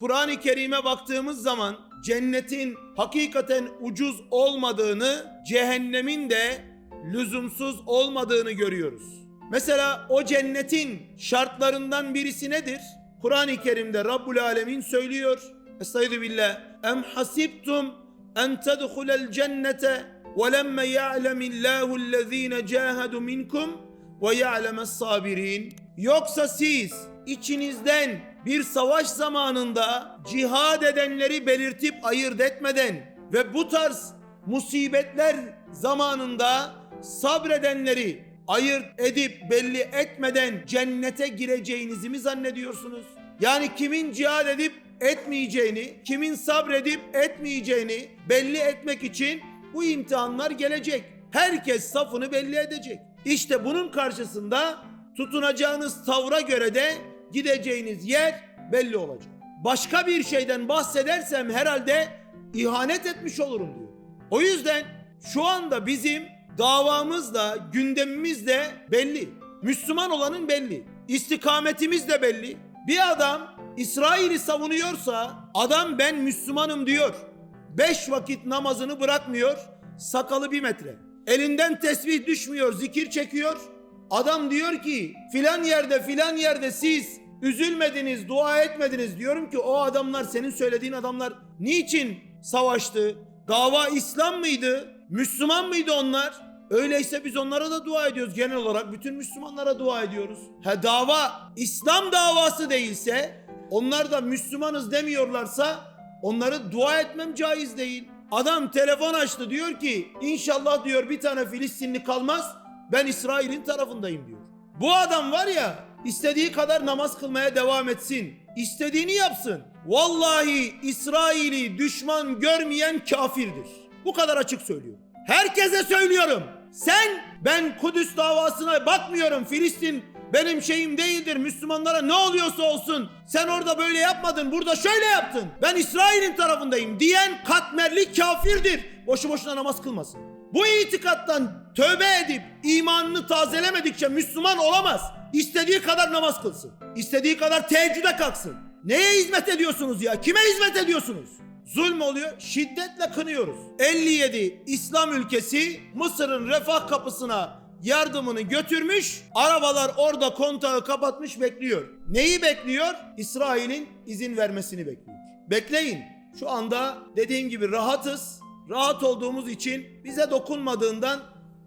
Kur'an-ı Kerim'e baktığımız zaman cennetin hakikaten ucuz olmadığını, cehennemin de lüzumsuz olmadığını görüyoruz. Mesela o cennetin şartlarından birisi nedir? Kur'an-ı Kerim'de Rabbul Alemin söylüyor. Estaizu billah. Em hasibtum en tedhulel cennete ve lemme ya'lemillahu allazine cahadu minkum ve ya'lemes sabirin. Yoksa siz içinizden bir savaş zamanında cihad edenleri belirtip ayırt etmeden ve bu tarz musibetler zamanında sabredenleri ayırt edip belli etmeden cennete gireceğinizi mi zannediyorsunuz? Yani kimin cihad edip etmeyeceğini, kimin sabredip etmeyeceğini belli etmek için bu imtihanlar gelecek. Herkes safını belli edecek. İşte bunun karşısında tutunacağınız tavra göre de gideceğiniz yer belli olacak. Başka bir şeyden bahsedersem herhalde ihanet etmiş olurum diyor. O yüzden şu anda bizim davamız da gündemimiz de belli. Müslüman olanın belli. İstikametimiz de belli. Bir adam İsrail'i savunuyorsa adam ben Müslümanım diyor. Beş vakit namazını bırakmıyor. Sakalı bir metre. Elinden tesbih düşmüyor, zikir çekiyor. Adam diyor ki filan yerde filan yerde siz üzülmediniz, dua etmediniz. Diyorum ki o adamlar senin söylediğin adamlar niçin savaştı? Dava İslam mıydı? Müslüman mıydı onlar? Öyleyse biz onlara da dua ediyoruz. Genel olarak bütün Müslümanlara dua ediyoruz. Ha dava İslam davası değilse onlar da Müslümanız demiyorlarsa onları dua etmem caiz değil. Adam telefon açtı diyor ki inşallah diyor bir tane Filistinli kalmaz ben İsrail'in tarafındayım diyor. Bu adam var ya istediği kadar namaz kılmaya devam etsin. istediğini yapsın. Vallahi İsrail'i düşman görmeyen kafirdir. Bu kadar açık söylüyorum. Herkese söylüyorum. Sen ben Kudüs davasına bakmıyorum. Filistin benim şeyim değildir. Müslümanlara ne oluyorsa olsun. Sen orada böyle yapmadın. Burada şöyle yaptın. Ben İsrail'in tarafındayım diyen katmerli kafirdir. Boşu boşuna namaz kılmasın. Bu itikattan tövbe edip imanını tazelemedikçe Müslüman olamaz. İstediği kadar namaz kılsın. İstediği kadar teheccüde kalksın. Neye hizmet ediyorsunuz ya? Kime hizmet ediyorsunuz? Zulm oluyor. Şiddetle kınıyoruz. 57 İslam ülkesi Mısır'ın refah kapısına yardımını götürmüş. Arabalar orada kontağı kapatmış bekliyor. Neyi bekliyor? İsrail'in izin vermesini bekliyor. Bekleyin. Şu anda dediğim gibi rahatız. Rahat olduğumuz için bize dokunmadığından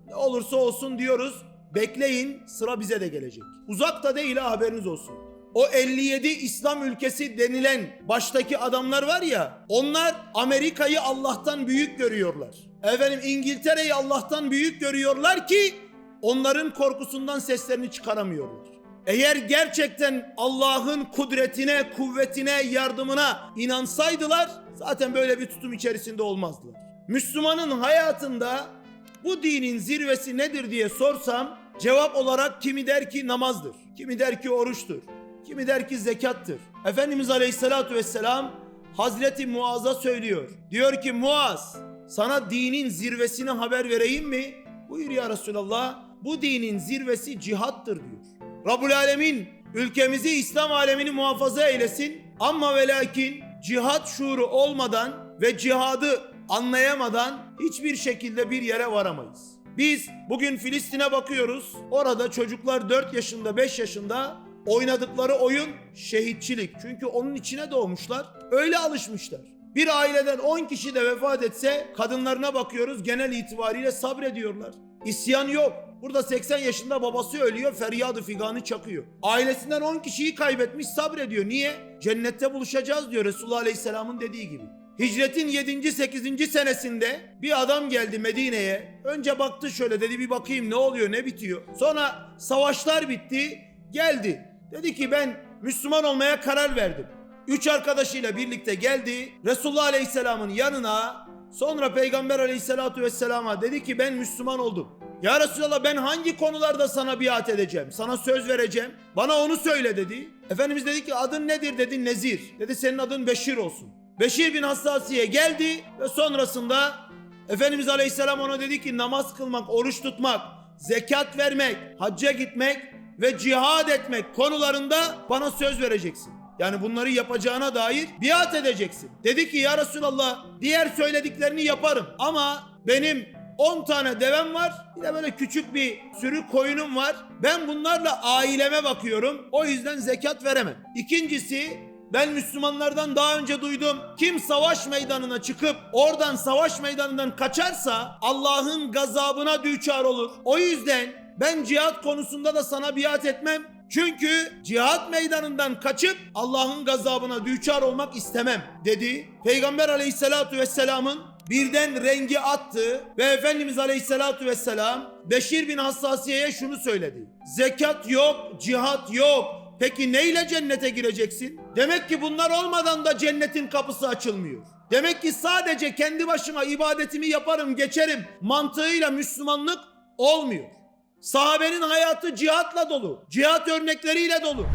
ne olursa olsun diyoruz. Bekleyin sıra bize de gelecek. Uzakta değil ha haberiniz olsun. O 57 İslam ülkesi denilen baştaki adamlar var ya onlar Amerika'yı Allah'tan büyük görüyorlar. Efendim İngiltere'yi Allah'tan büyük görüyorlar ki onların korkusundan seslerini çıkaramıyorlar. Eğer gerçekten Allah'ın kudretine, kuvvetine, yardımına inansaydılar zaten böyle bir tutum içerisinde olmazdılar. Müslümanın hayatında bu dinin zirvesi nedir diye sorsam cevap olarak kimi der ki namazdır, kimi der ki oruçtur, kimi der ki zekattır. Efendimiz Aleyhisselatü Vesselam Hazreti Muaz'a söylüyor. Diyor ki Muaz sana dinin zirvesini haber vereyim mi? Buyur ya Resulallah. Bu dinin zirvesi cihattır diyor. Rabbul Alemin ülkemizi İslam alemini muhafaza eylesin. Ama ve lakin cihat şuuru olmadan ve cihadı anlayamadan hiçbir şekilde bir yere varamayız. Biz bugün Filistin'e bakıyoruz. Orada çocuklar 4 yaşında 5 yaşında oynadıkları oyun şehitçilik. Çünkü onun içine doğmuşlar. Öyle alışmışlar. Bir aileden 10 kişi de vefat etse kadınlarına bakıyoruz genel itibariyle sabrediyorlar. İsyan yok. Burada 80 yaşında babası ölüyor, feryadı figanı çakıyor. Ailesinden 10 kişiyi kaybetmiş sabrediyor. Niye? Cennette buluşacağız diyor Resulullah Aleyhisselam'ın dediği gibi. Hicretin 7. 8. senesinde bir adam geldi Medine'ye. Önce baktı şöyle dedi bir bakayım ne oluyor ne bitiyor. Sonra savaşlar bitti geldi. Dedi ki ben Müslüman olmaya karar verdim. Üç arkadaşıyla birlikte geldi. Resulullah Aleyhisselam'ın yanına sonra Peygamber Aleyhisselatü Vesselam'a dedi ki ben Müslüman oldum. Ya Resulallah ben hangi konularda sana biat edeceğim? Sana söz vereceğim. Bana onu söyle dedi. Efendimiz dedi ki adın nedir dedi Nezir. Dedi senin adın Beşir olsun. Beşir bin Hassasiye geldi ve sonrasında Efendimiz Aleyhisselam ona dedi ki namaz kılmak, oruç tutmak, zekat vermek, hacca gitmek ve cihad etmek konularında bana söz vereceksin. Yani bunları yapacağına dair biat edeceksin. Dedi ki ya Resulallah diğer söylediklerini yaparım ama benim 10 tane devem var. Bir de böyle küçük bir sürü koyunum var. Ben bunlarla aileme bakıyorum. O yüzden zekat veremem. İkincisi ben Müslümanlardan daha önce duydum. Kim savaş meydanına çıkıp oradan savaş meydanından kaçarsa Allah'ın gazabına düçar olur. O yüzden ben cihat konusunda da sana biat etmem. Çünkü cihat meydanından kaçıp Allah'ın gazabına düçar olmak istemem dedi. Peygamber aleyhissalatu vesselamın birden rengi attı ve Efendimiz aleyhissalatu vesselam Beşir bin Hassasiye'ye şunu söyledi. Zekat yok, cihat yok. Peki neyle cennete gireceksin? Demek ki bunlar olmadan da cennetin kapısı açılmıyor. Demek ki sadece kendi başıma ibadetimi yaparım geçerim mantığıyla Müslümanlık olmuyor. Sahabenin hayatı cihatla dolu. Cihat örnekleriyle dolu.